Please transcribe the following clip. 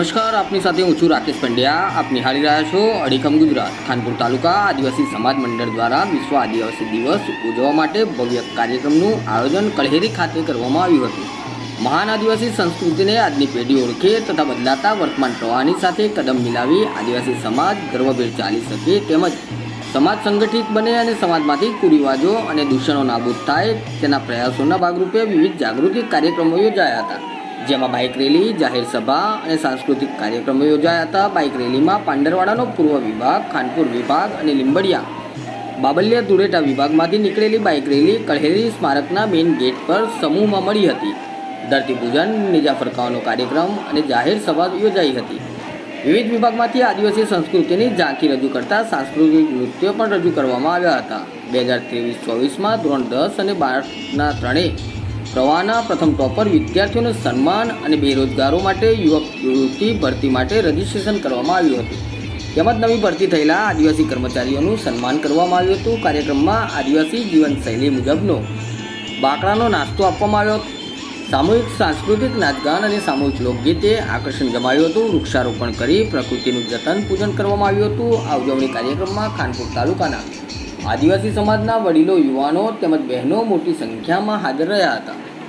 નમસ્કાર, આપની સાથે હું છું રાકેશ પંડ્યા. આપ નિહાળી રહ્યા છો અડીખમ ગુજરાત. ખાનપુર તાલુકા આદિવાસી સમાજ મંડળ દ્વારા વિશ્વ આદિવાસી દિવસ ઉજવવા માટે ભવ્ય કાર્યક્રમનું આયોજન કળહેરી ખાતે કરવામાં આવ્યું હતું. મહાન આદિવાસી સંસ્કૃતિને આજની પેઢી ઓળખે તથા બદલાતા વર્તમાન પ્રવાહની સાથે કદમ મિલાવી આદિવાસી સમાજ ગર્વભેર ચાલી શકે તેમજ સમાજ સંગઠિત બને અને સમાજમાંથી કુરિવાજો અને દૂષણો નાબૂદ થાય તેના પ્રયાસોના ભાગરૂપે વિવિધ જાગૃતિ કાર્યક્રમો યોજાયા હતા. જેમાં બાઇક રેલી, જાહેર સભા અને સાંસ્કૃતિક કાર્યક્રમો યોજાયા હતા. બાઇક રેલીમાં પાંડરવાડાનો પૂર્વ વિભાગ, ખાનપુર વિભાગ અને લીંબડિયા. બાબલિયા ધુળેટા વિભાગમાંથી નીકળેલી બાઇક રેલી કળહેરી સ્મારકના મેઇન ગેટ પર સમૂહમાં મળી હતી. ધરતીપૂજન નિજા ફરકાવાનો કાર્યક્રમ અને જાહેર સભા યોજાઈ હતી. વિવિધ વિભાગમાંથી આદિવાસી સંસ્કૃતિની ઝાંખી રજૂ કરતા સાંસ્કૃતિક નૃત્યો પણ રજૂ કરવામાં આવ્યા હતા. બે હજાર ત્રેવીસ ચોવીસમાં ધોરણ દસ અને બારના ત્રણેય પ્રવાહના પ્રથમ ટોપર વિદ્યાર્થીઓનું સન્માન અને બેરોજગારો માટે યુવક, યુવતી ભરતી માટે રજીસ્ટ્રેશન કરવામાં આવ્યું હતું. તેમજ નવી ભરતી થયેલા આદિવાસી કર્મચારીઓનું સન્માન કરવામાં આવ્યું હતું. કાર્યક્રમમાં આદિવાસી જીવનશૈલી મુજબનો બાકડાનો નાસ્તો આપવામાં આવ્યો હતો. સામૂહિક, સાંસ્કૃતિક નાચગાન અને સામૂહિક લોકગીતે આકર્ષણ જમાવ્યું હતું. વૃક્ષારોપણ કરી પ્રકૃતિનું જતન પૂજન કરવામાં આવ્યું હતું. આ ઉજવણી કાર્યક્રમમાં ખાનપુર તાલુકાના આદિવાસી સમાજના વડીલો યુવાનો તેમજ બહેનો મોટી સંખ્યામાં હાજર રહ્યા હતા.